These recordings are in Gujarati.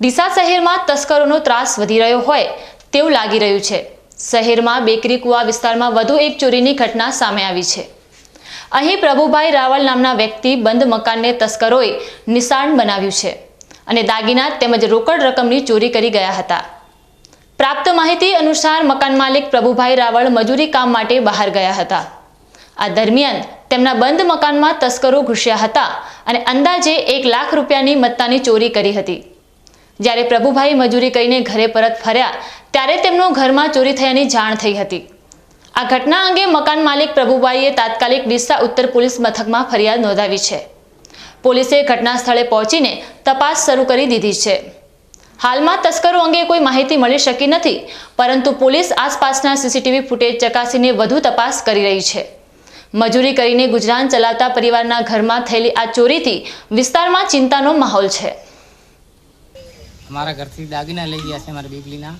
ડીસા શહેરમાં તસ્કરોનો ત્રાસ વધી રહ્યો હોય તેવું લાગી રહ્યું છે. શહેરમાં બેકરી કુવા વિસ્તારમાં વધુ એક ચોરીની ઘટના સામે આવી છે. અહીં પ્રભુભાઈ રાવલ નામના વ્યક્તિ બંધ મકાનને તસ્કરોએ નિશાન બનાવ્યું છે અને દાગીના તેમજ રોકડ રકમની ચોરી કરી ગયા હતા. પ્રાપ્ત માહિતી અનુસાર મકાન માલિક પ્રભુભાઈ રાવળ મજૂરી કામ માટે બહાર ગયા હતા. આ દરમિયાન તેમના બંધ મકાનમાં તસ્કરો ઘૂસ્યા હતા અને અંદાજે એક લાખ રૂપિયાની મત્તાની ચોરી કરી હતી. જ્યારે પ્રભુભાઈ મજૂરી કરીને ઘરે પરત ફર્યા, ત્યારે તેમનો ઘરમાં ચોરી થયાની જાણ થઈ હતી. આ ઘટના અંગે મકાન માલિક પ્રભુભાઈએ તાત્કાલિક ડીસા ઉત્તર પોલીસ મથકમાં ફરિયાદ નોંધાવી છે. પોલીસે ઘટના સ્થળે પહોંચીને તપાસ શરૂ કરી દીધી છે. હાલમાં તસ્કરો અંગે કોઈ માહિતી મળી શકી નથી, પરંતુ પોલીસ આસપાસના સીસીટીવી ફૂટેજ ચકાસીને વધુ તપાસ કરી રહી છે. મજૂરી કરીને ગુજરાન ચલાવતા પરિવારના ઘરમાં થયેલી આ ચોરીથી વિસ્તારમાં ચિંતાનો માહોલ છે. અમારા ઘરથી દાગીના લઈ ગયા છે અમારા બીબલીના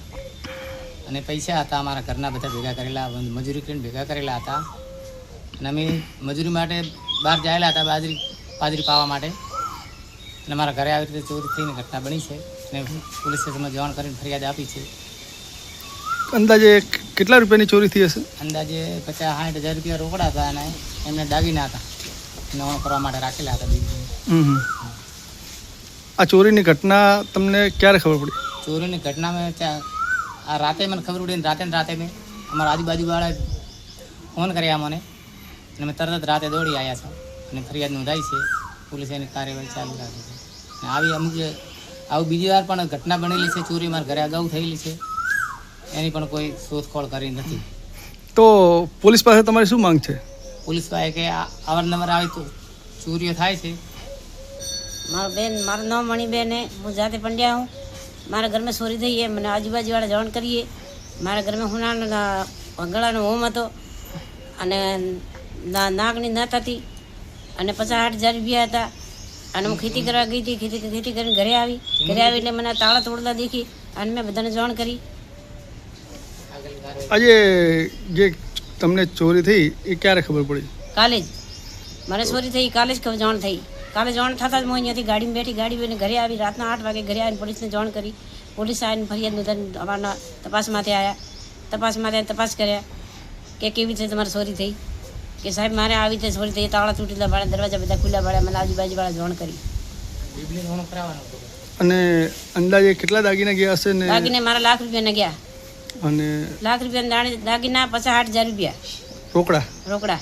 અને પૈસા હતા અમારા ઘરના બધા ભેગા કરેલા મજૂરી કરીને ભેગા કરેલા હતા. અને અમે મજૂરી માટે બહાર જાયેલા હતા બાજરી બાજરી પાવા માટે. અને અમારા ઘરે આવી રીતે ચોરી થઈને ઘટના બની છે. અને પોલીસ સ્ટેશનમાં જાણ કરીને ફરિયાદ આપી છે. અંદાજે કેટલા રૂપિયાની ચોરી થઈ હશે? અંદાજે પચાસ સાઠ હજાર રૂપિયા રોકડા હતા અને એમને દાગીના હતા. નવણ કરવા માટે રાખેલા હતા બીજું. આ ચોરીની ઘટના તમને ક્યારે ખબર પડી? ચોરીની ઘટના મેં આ રાતે મને ખબર પડી ને રાતે ને રાતે મેં અમારા આજુબાજુવાળાએ ફોન કર્યા મને. અને મેં તરત રાતે દોડી આવ્યા છો. અને ફરિયાદ નોંધાઈ છે. પોલીસ એની કાર્યવાહી ચાલુ રાખી છે. અને આવી અમુક આવી બીજી વાર પણ ઘટના બનેલી છે ચોરી મારા ઘરે અગાઉ થયેલી છે. એની પણ કોઈ શોધખોળ કરી નથી. તો પોલીસ પાસે તમારી શું માંગ છે? પોલીસ પાસે કે આ અવારનવાર આવી તો ચોરીઓ થાય છે. મારો બેન મારું નામ મણીબેન હે. હું જાતે પંડ્યા હું. મારા ઘરમાં સોરી થઈ એ મને આજુબાજુવાળા જાણ કરીએ. મારા ઘરમાં હુનાનો ભંગળાનો હોમ હતો. અને ના નાગની નત હતી. અને પચાસ સાઠ હજાર રૂપિયા હતા. અને હું ખેતી કરવા ગઈ હતી. ખેતી ખેતી કરીને ઘરે આવી. ઘરે આવી એટલે મને તાળા તોડતા દેખી અને મેં બધાને જાણ કરી. આજે જે તમને ચોરી થઈ એ ક્યારે ખબર પડી? કાલે જ. મને ચોરી થઈ કાલે જ જાણ થઈ. કાલે જાણ થતાં જ હું અહીંયાથી ગાડીમાં બેઠી ગાડી બેને ઘરે આવી રાતના આઠ વાગે ઘરે આવીને પોલીસને જાણ કરી. પોલીસ આવીને ફરિયાદ નોંધાવીને અમારના તપાસમાંથી આવ્યા તપાસમાંથી આવીને તપાસ કર્યા કે કેવી રીતે તમારે ચોરી થઈ. કે સાહેબ મારે આવી રીતે ચોરી થઈ તાળા તૂટેલા ભાડે દરવાજા બધા ખુલ્લા ભાડે મને આજુબાજુવાળા જાણ કરી. અને અંદાજે કેટલા દાગીના ગયા હશે ને? દાગીને મારા લાખ રૂપિયાના ગયા. અને લાખ રૂપિયા દાગીના પચાસ આઠ હજાર રૂપિયા. રોકડા? રોકડા.